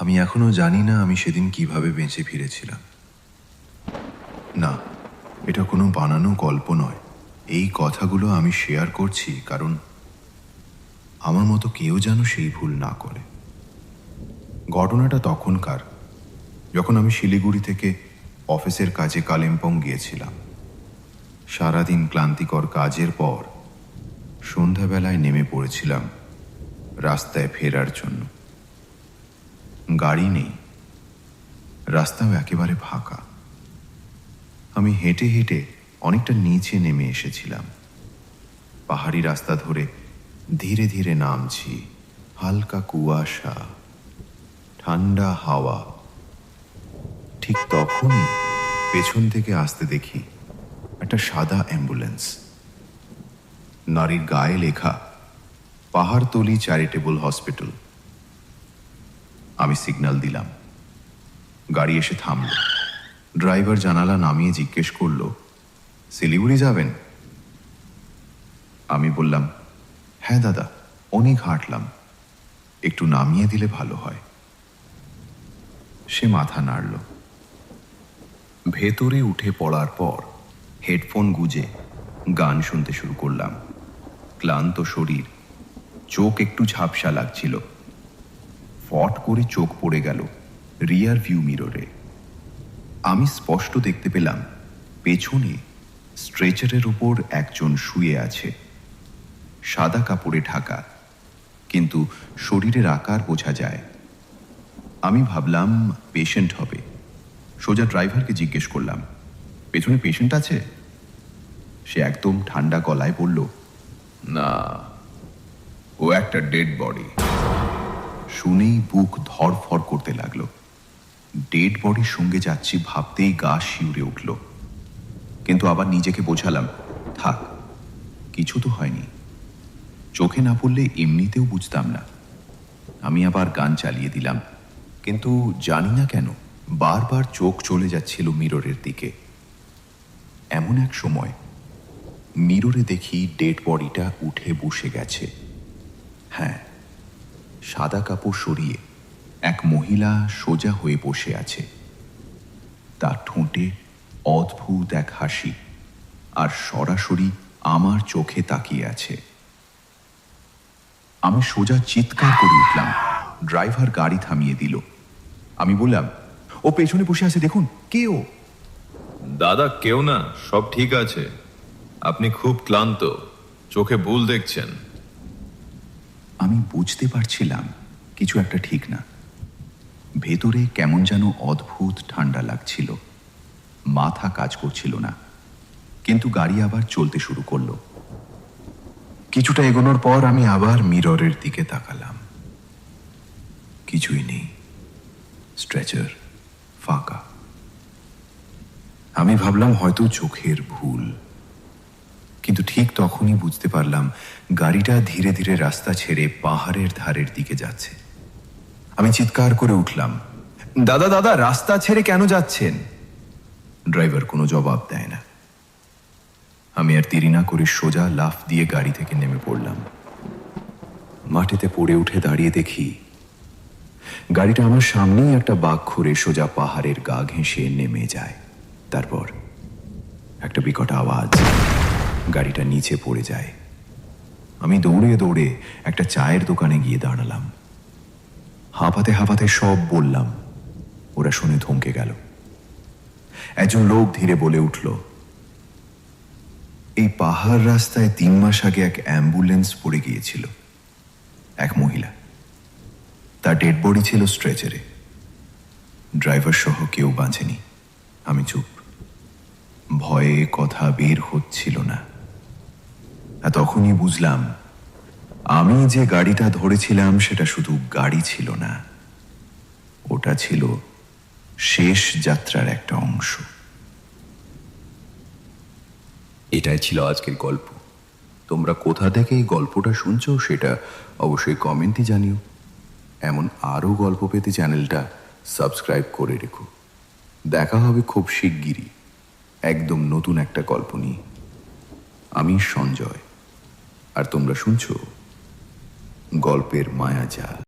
আমি এখনও জানি না আমি সেদিন কীভাবে বেঁচে ফিরেছিলাম। না, এটা কোনো বানানো গল্প নয়। এই কথাগুলো আমি শেয়ার করছি কারণ আমার মতো কেউ যেন সেই ভুল না করে। ঘটনাটা তখনকার, যখন আমি শিলিগুড়ি থেকে অফিসের কাজে কালিম্পং গিয়েছিলাম। সারাদিন ক্লান্তিকর কাজের পর সন্ধ্যাবেলায় নেমে পড়েছিলাম রাস্তায় ফেরার জন্য। গাড়ি নেই। রাস্তাও একেবারে ফাঁকা। আমি হেঁটে হেঁটে অনেকটা নিচে নেমে এসেছিলাম। পাহাড়ি রাস্তা ধরে ধীরে ধীরে নামছি। হালকা কুয়াশা, ঠান্ডা হাওয়া। ঠিক তখনই পেছন থেকে আসতে দেখি একটা সাদা অ্যাম্বুলেন্স। নারীর গায়ে লেখা, পাহাড়তলি চ্যারিটেবল হসপিটাল। আমি সিগন্যাল দিলাম। গাড়ি এসে থামল। ড্রাইভার জানালা নামিয়ে জিজ্ঞেস করল শিলিগুড়ি যাবেন? আমি বললাম হ্যাঁ দাদা, অনেক হাঁটলাম। একটু নামিয়ে দিলে ভালো হয়। সে মাথা নাড়ল। ভেতরে উঠে পড়ার পর হেডফোন গুজে গান শুনতে শুরু করলাম। ক্লান্ত শরীর, চোখ একটু ঝাপসা লাগছিল। ফট করে চোখ পড়ে গেল রিয়ার ভিউ মিররে। আমি স্পষ্ট দেখতে পেলাম, পেছনে স্ট্রেচারের উপর একজন শুয়ে আছে। সাদা কাপড়ে ঢাকা, কিন্তু শরীরের আকার বোঝা যায়। আমি ভাবলাম, পেশেন্ট হবে। সোজা ড্রাইভারকে জিজ্ঞেস করলাম, পেছনে পেশেন্ট আছে? সে একদম ঠান্ডা গলায় বলল, না, ও একটা ডেড বডি। শুনেই বুক ধরফর করতে লাগল। ডেড বডির সঙ্গে যাচ্ছি ভাবতেই গা শিউরে উঠল। কিন্তু আবার নিজেকে বোঝালাম, থাক, কিছু তো হয়নি। চোখে না পড়লে এমনিতেও বুঝতাম না। আমি আবার গান চালিয়ে দিলাম। কিন্তু জানি না কেন, বারবার চোখ চলে যাচ্ছিল মিররের দিকে। এমন এক সময়, মিররে দেখি ডেড বডিটা উঠে বসে গেছে। হ্যাঁ সাদা কাপড় সরিয়ে এক মহিলা সোজা হয়ে বসে আছে। তার ঠোঁটে অদ্ভুত এক হাসি আর সরাসরি আমার চোখে তাকিয়ে আছে। আমি সোজা চিৎকার করে উঠলাম। ড্রাইভার গাড়ি থামিয়ে দিল। আমি বললাম, ও পেছনে বসে আছে, দেখুন, কে ও? দাদা, কেউ না, সব ঠিক আছে। আপনি খুব ক্লান্ত, চোখে ভুল দেখছেন। আমি বুঝতে পারছিলাম কিছু একটা ঠিক না। ভেতরে কেমন যেন অদ্ভুত ঠান্ডা লাগছিল। মাথা কাজ করছিল না। কিন্তু গাড়ি আবার চলতে শুরু করল। কিছুটা এগোনোর পর আমি আবার মিররের দিকে তাকালাম। কিছুই নেই। স্ট্রেচার ফাঁকা। আমি ভাবলাম হয়তো চোখের ভুল। কিন্তু ঠিক তখনই বুঝতে পারলাম গাড়িটা ধীরে ধীরে রাস্তা ছেড়ে পাহাড়ের ধারের দিকে যাচ্ছে। আমি চিৎকার করে উঠলাম, দাদা দাদা, রাস্তা ছেড়ে কেন যাচ্ছেন? ড্রাইভার কোনো জবাব দেয় না। আমি আর দেরি না করে সোজা লাফ দিয়ে গাড়ি থেকে নেমে পড়লাম। মাটিতে পড়ে উঠে দাঁড়িয়ে দেখি, গাড়িটা আমার সামনেই একটা বাঘ ঘুরে সোজা পাহাড়ের গা ঘেঁষে নেমে যায়। তারপর একটা বিকট আওয়াজ। গাড়িটা নিচে পড়ে যায়। আমি দৌড়ে দৌড়ে একটা চায়ের দোকানে গিয়ে দাঁড়ালাম। হাঁপাতে হাঁপাতে সব বললাম, ওরা শুনে থমকে গেল। একজন লোক ধীরে বলে উঠল, এই পাহাড় রাস্তায় তিন মাস আগে এক অ্যাম্বুলেন্স পড়ে গিয়েছিল, এক মহিলা। তার ডেড বডি ছিল স্ট্রেচারে। ড্রাইভার সহ কেউ বাঁচেনি। আমি চুপ। ভয়ে কথা বের হচ্ছিল না। আর তখনই বুঝলাম, আমি যে গাড়িটা ধরেছিলাম সেটা শুধু গাড়ি ছিল না, ওটা ছিল শেষ যাত্রার একটা অংশ। এটাই ছিল আজকের গল্প। তোমরা কোথা থেকে এই গল্পটা শুনছো সেটা অবশ্যই কমেন্টে জানিও। এমন আরও গল্প পেতে চ্যানেলটা সাবস্ক্রাইব করে রেখো। দেখা হবে খুব শিগগিরই, একদম নতুন একটা গল্প নিয়ে। আমি সঞ্জয়। আর তোমরা শুনছো গল্পের মায়াজাল।